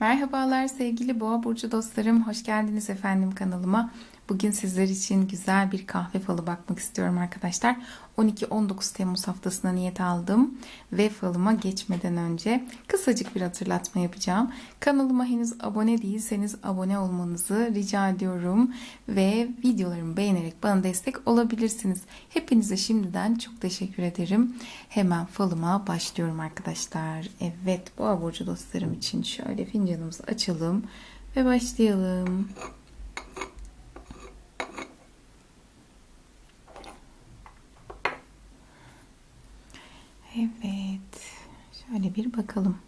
Merhabalar sevgili Boğa burcu dostlarım. Hoş geldiniz efendim kanalıma. Bugün sizler için güzel bir kahve falı bakmak istiyorum arkadaşlar. 12-19 Temmuz haftasına niyet aldım ve falıma geçmeden önce kısacık bir hatırlatma yapacağım. Kanalıma henüz abone değilseniz abone olmanızı rica ediyorum ve videolarımı beğenerek bana destek olabilirsiniz. Hepinize şimdiden çok teşekkür ederim. Hemen falıma başlıyorum arkadaşlar. Evet Boğa burcu dostlarım için şöyle fincanımızı açalım ve başlayalım. Evet. Şöyle bir bakalım.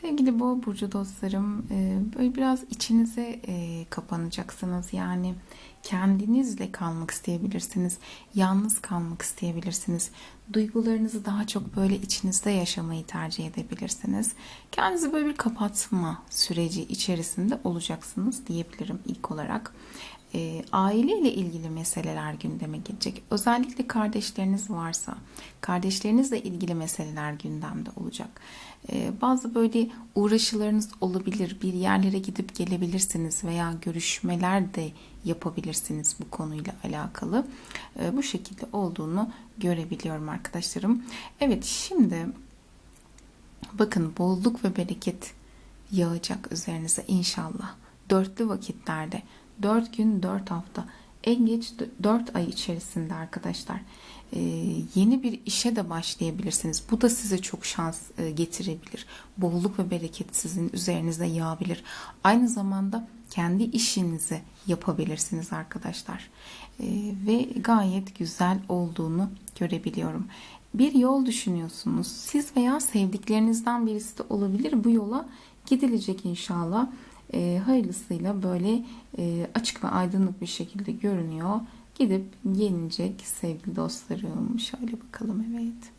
Sevgili Boğa burcu dostlarım, e, böyle biraz içinize e, kapanacaksınız. Yani kendinizle kalmak isteyebilirsiniz. Yalnız kalmak isteyebilirsiniz. Duygularınızı daha çok böyle içinizde yaşamayı tercih edebilirsiniz. Kendinizi böyle bir kapatma süreci içerisinde olacaksınız diyebilirim ilk olarak e, aileyle ilgili meseleler gündeme gelecek. Özellikle kardeşleriniz varsa kardeşlerinizle ilgili meseleler gündemde olacak. E, bazı böyle uğraşılarınız olabilir. Bir yerlere gidip gelebilirsiniz veya görüşmeler de yapabilirsiniz bu konuyla alakalı. E, bu şekilde olduğunu görebiliyorum arkadaşlarım. Evet şimdi bakın bolluk ve bereket yağacak üzerinize inşallah. Dörtlü vakitlerde 4 gün 4 hafta en geç 4 ay içerisinde arkadaşlar e, yeni bir işe de başlayabilirsiniz. Bu da size çok şans e, getirebilir. Bolluk ve bereket sizin üzerinize yağabilir. Aynı zamanda kendi işinizi yapabilirsiniz arkadaşlar. E, ve gayet güzel olduğunu görebiliyorum. Bir yol düşünüyorsunuz. Siz veya sevdiklerinizden birisi de olabilir. Bu yola gidilecek inşallah e, hayırlısıyla böyle e, açık ve aydınlık bir şekilde görünüyor. Gidip gelinecek sevgili dostlarım. Şöyle bakalım evet.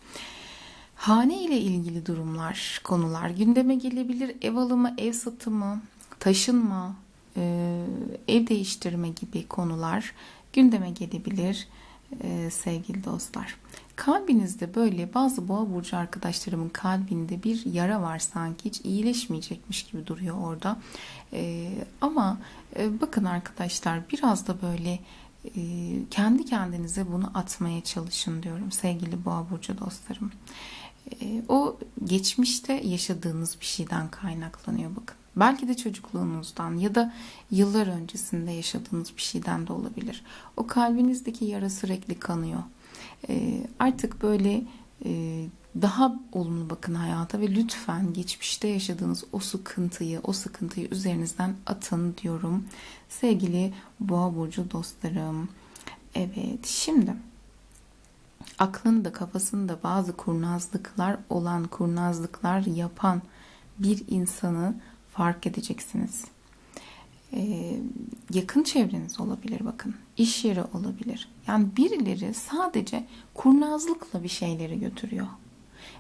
Hane ile ilgili durumlar, konular gündeme gelebilir. Ev alımı, ev satımı, taşınma, e, ev değiştirme gibi konular gündeme gelebilir e, sevgili dostlar. Kalbinizde böyle bazı boğa burcu arkadaşlarımın kalbinde bir yara var sanki hiç iyileşmeyecekmiş gibi duruyor orada. E, ama e, bakın arkadaşlar biraz da böyle e, kendi kendinize bunu atmaya çalışın diyorum sevgili boğa burcu dostlarım. E, o geçmişte yaşadığınız bir şeyden kaynaklanıyor bakın. Belki de çocukluğunuzdan ya da yıllar öncesinde yaşadığınız bir şeyden de olabilir. O kalbinizdeki yara sürekli kanıyor. E, artık böyle e, daha olumlu bakın hayata ve lütfen geçmişte yaşadığınız o sıkıntıyı, o sıkıntıyı üzerinizden atın diyorum. Sevgili Boğa burcu dostlarım. Evet, şimdi aklında, kafasında bazı kurnazlıklar olan, kurnazlıklar yapan bir insanı fark edeceksiniz. Ee, yakın çevreniz olabilir bakın. iş yeri olabilir. Yani birileri sadece kurnazlıkla bir şeyleri götürüyor.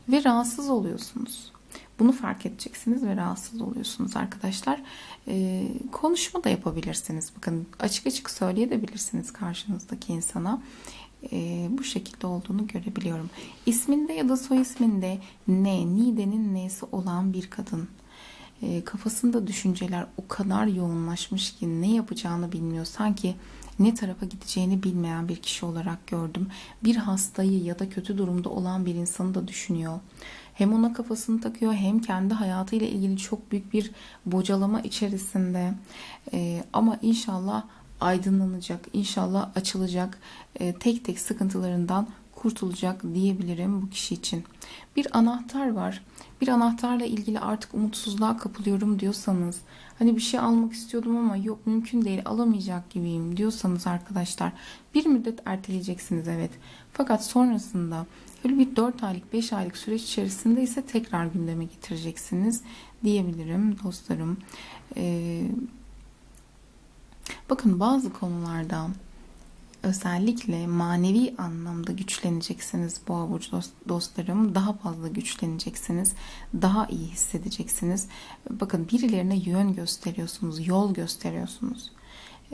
Ve rahatsız oluyorsunuz. Bunu fark edeceksiniz ve rahatsız oluyorsunuz arkadaşlar. Ee, konuşma da yapabilirsiniz. Bakın açık açık söyleyebilirsiniz karşınızdaki insana. Ee, bu şekilde olduğunu görebiliyorum. İsminde ya da soy isminde ne, Nide'nin nesi olan bir kadın e, kafasında düşünceler o kadar yoğunlaşmış ki ne yapacağını bilmiyor. Sanki ne tarafa gideceğini bilmeyen bir kişi olarak gördüm. Bir hastayı ya da kötü durumda olan bir insanı da düşünüyor. Hem ona kafasını takıyor hem kendi hayatıyla ilgili çok büyük bir bocalama içerisinde. E, ama inşallah aydınlanacak, inşallah açılacak, e, tek tek sıkıntılarından kurtulacak diyebilirim bu kişi için. Bir anahtar var. Bir anahtarla ilgili artık umutsuzluğa kapılıyorum diyorsanız, hani bir şey almak istiyordum ama yok mümkün değil alamayacak gibiyim diyorsanız arkadaşlar bir müddet erteleyeceksiniz evet. Fakat sonrasında böyle bir 4 aylık 5 aylık süreç içerisinde ise tekrar gündeme getireceksiniz diyebilirim dostlarım. Ee, bakın bazı konularda özellikle manevi anlamda güçleneceksiniz boğa burcu dostlarım. Daha fazla güçleneceksiniz. Daha iyi hissedeceksiniz. Bakın birilerine yön gösteriyorsunuz, yol gösteriyorsunuz.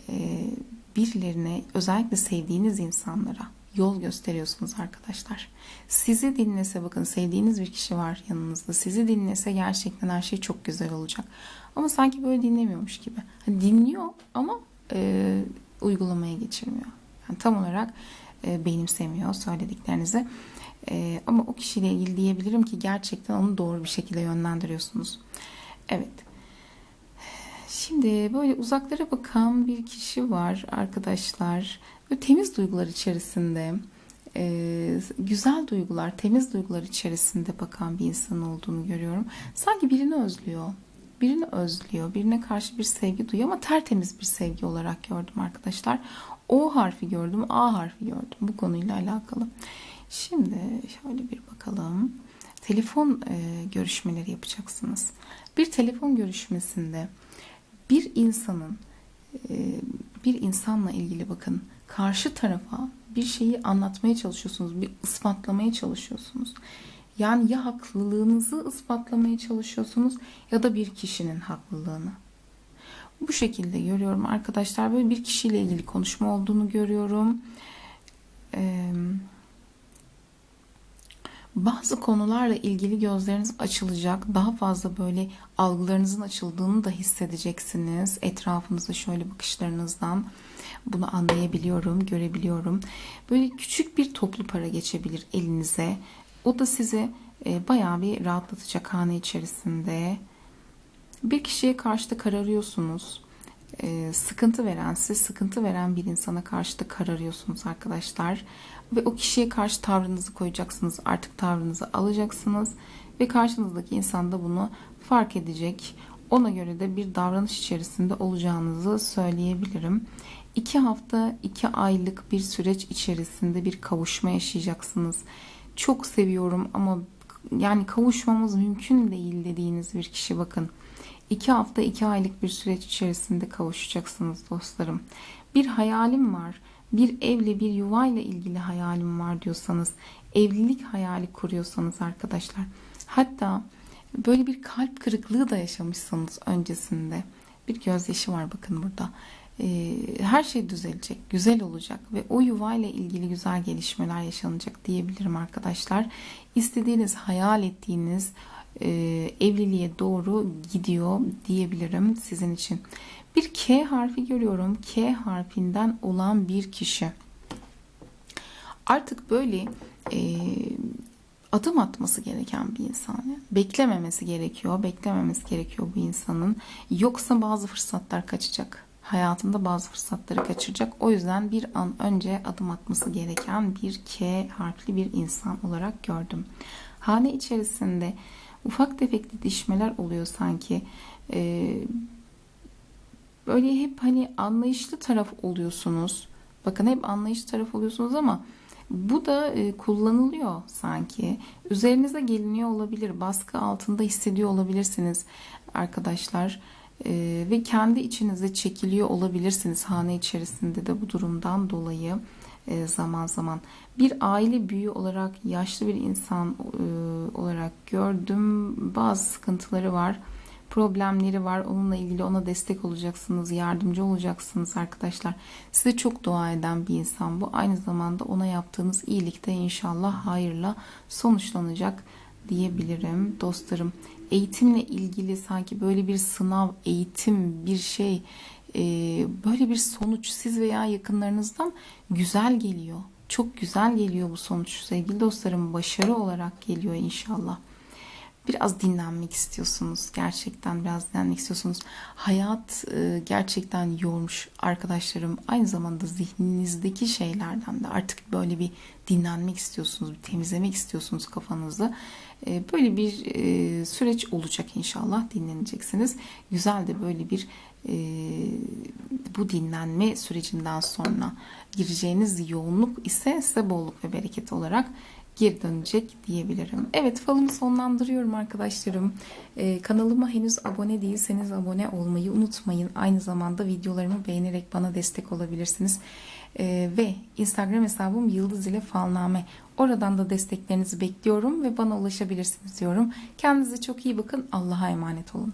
Ee, birilerine özellikle sevdiğiniz insanlara yol gösteriyorsunuz arkadaşlar. Sizi dinlese bakın sevdiğiniz bir kişi var yanınızda. Sizi dinlese gerçekten her şey çok güzel olacak. Ama sanki böyle dinlemiyormuş gibi. Hani dinliyor ama e, uygulamaya geçirmiyor. Yani tam olarak e, benimsemiyor söylediklerinizi. E, ama o kişiyle ilgili diyebilirim ki gerçekten onu doğru bir şekilde yönlendiriyorsunuz. Evet. Şimdi böyle uzaklara bakan bir kişi var arkadaşlar. Böyle temiz duygular içerisinde, e, güzel duygular, temiz duygular içerisinde bakan bir insan olduğunu görüyorum. Sanki birini özlüyor. Birini özlüyor. Birine karşı bir sevgi duyuyor ama tertemiz bir sevgi olarak gördüm arkadaşlar. O harfi gördüm, A harfi gördüm bu konuyla alakalı. Şimdi şöyle bir bakalım. Telefon e, görüşmeleri yapacaksınız. Bir telefon görüşmesinde bir insanın e, bir insanla ilgili bakın karşı tarafa bir şeyi anlatmaya çalışıyorsunuz, bir ispatlamaya çalışıyorsunuz. Yani ya haklılığınızı ispatlamaya çalışıyorsunuz ya da bir kişinin haklılığını. Bu şekilde görüyorum arkadaşlar. Böyle bir kişiyle ilgili konuşma olduğunu görüyorum. Bazı konularla ilgili gözleriniz açılacak. Daha fazla böyle algılarınızın açıldığını da hissedeceksiniz. Etrafınıza şöyle bakışlarınızdan bunu anlayabiliyorum, görebiliyorum. Böyle küçük bir toplu para geçebilir elinize. O da size e, bayağı bir rahatlatacak hane içerisinde. Bir kişiye karşı da kararıyorsunuz. E, sıkıntı veren, size sıkıntı veren bir insana karşı da kararıyorsunuz arkadaşlar. Ve o kişiye karşı tavrınızı koyacaksınız. Artık tavrınızı alacaksınız. Ve karşınızdaki insan da bunu fark edecek. Ona göre de bir davranış içerisinde olacağınızı söyleyebilirim. İki hafta, iki aylık bir süreç içerisinde bir kavuşma yaşayacaksınız. Çok seviyorum ama yani kavuşmamız mümkün değil dediğiniz bir kişi bakın. İki hafta, iki aylık bir süreç içerisinde kavuşacaksınız dostlarım. Bir hayalim var. Bir evle, bir yuvayla ilgili hayalim var diyorsanız, evlilik hayali kuruyorsanız arkadaşlar. Hatta böyle bir kalp kırıklığı da yaşamışsanız öncesinde. Bir gözyaşı var bakın burada. Ee, her şey düzelecek, güzel olacak ve o yuvayla ilgili güzel gelişmeler yaşanacak diyebilirim arkadaşlar. İstediğiniz, hayal ettiğiniz e, evliliğe doğru gidiyor diyebilirim sizin için. Bir K harfi görüyorum. K harfinden olan bir kişi. Artık böyle e, adım atması gereken bir insan. Beklememesi gerekiyor. Beklememesi gerekiyor bu insanın. Yoksa bazı fırsatlar kaçacak. Hayatında bazı fırsatları kaçıracak. O yüzden bir an önce adım atması gereken bir K harfli bir insan olarak gördüm. Hane içerisinde ufak tefek didişmeler oluyor sanki. Ee, böyle hep hani anlayışlı taraf oluyorsunuz. Bakın hep anlayışlı taraf oluyorsunuz ama bu da e, kullanılıyor sanki. Üzerinize geliniyor olabilir. Baskı altında hissediyor olabilirsiniz arkadaşlar. E, ve kendi içinize çekiliyor olabilirsiniz hane içerisinde de bu durumdan dolayı zaman zaman. Bir aile büyüğü olarak yaşlı bir insan e, olarak gördüm. Bazı sıkıntıları var problemleri var. Onunla ilgili ona destek olacaksınız, yardımcı olacaksınız arkadaşlar. Size çok dua eden bir insan bu. Aynı zamanda ona yaptığınız iyilikte inşallah hayırla sonuçlanacak diyebilirim dostlarım. Eğitimle ilgili sanki böyle bir sınav, eğitim, bir şey, e, böyle bir sonuç siz veya yakınlarınızdan güzel geliyor. Çok güzel geliyor bu sonuç sevgili dostlarım. Başarı olarak geliyor inşallah biraz dinlenmek istiyorsunuz. Gerçekten biraz dinlenmek istiyorsunuz. Hayat e, gerçekten yormuş arkadaşlarım. Aynı zamanda zihninizdeki şeylerden de artık böyle bir dinlenmek istiyorsunuz. Bir temizlemek istiyorsunuz kafanızı. E, böyle bir e, süreç olacak inşallah. Dinleneceksiniz. Güzel de böyle bir bu dinlenme sürecinden sonra gireceğiniz yoğunluk ise size bolluk ve bereket olarak geri dönecek diyebilirim. Evet falımı sonlandırıyorum arkadaşlarım. Ee, kanalıma henüz abone değilseniz abone olmayı unutmayın. Aynı zamanda videolarımı beğenerek bana destek olabilirsiniz. Ee, ve Instagram hesabım Yıldız ile Falname. Oradan da desteklerinizi bekliyorum ve bana ulaşabilirsiniz diyorum. Kendinize çok iyi bakın. Allah'a emanet olun.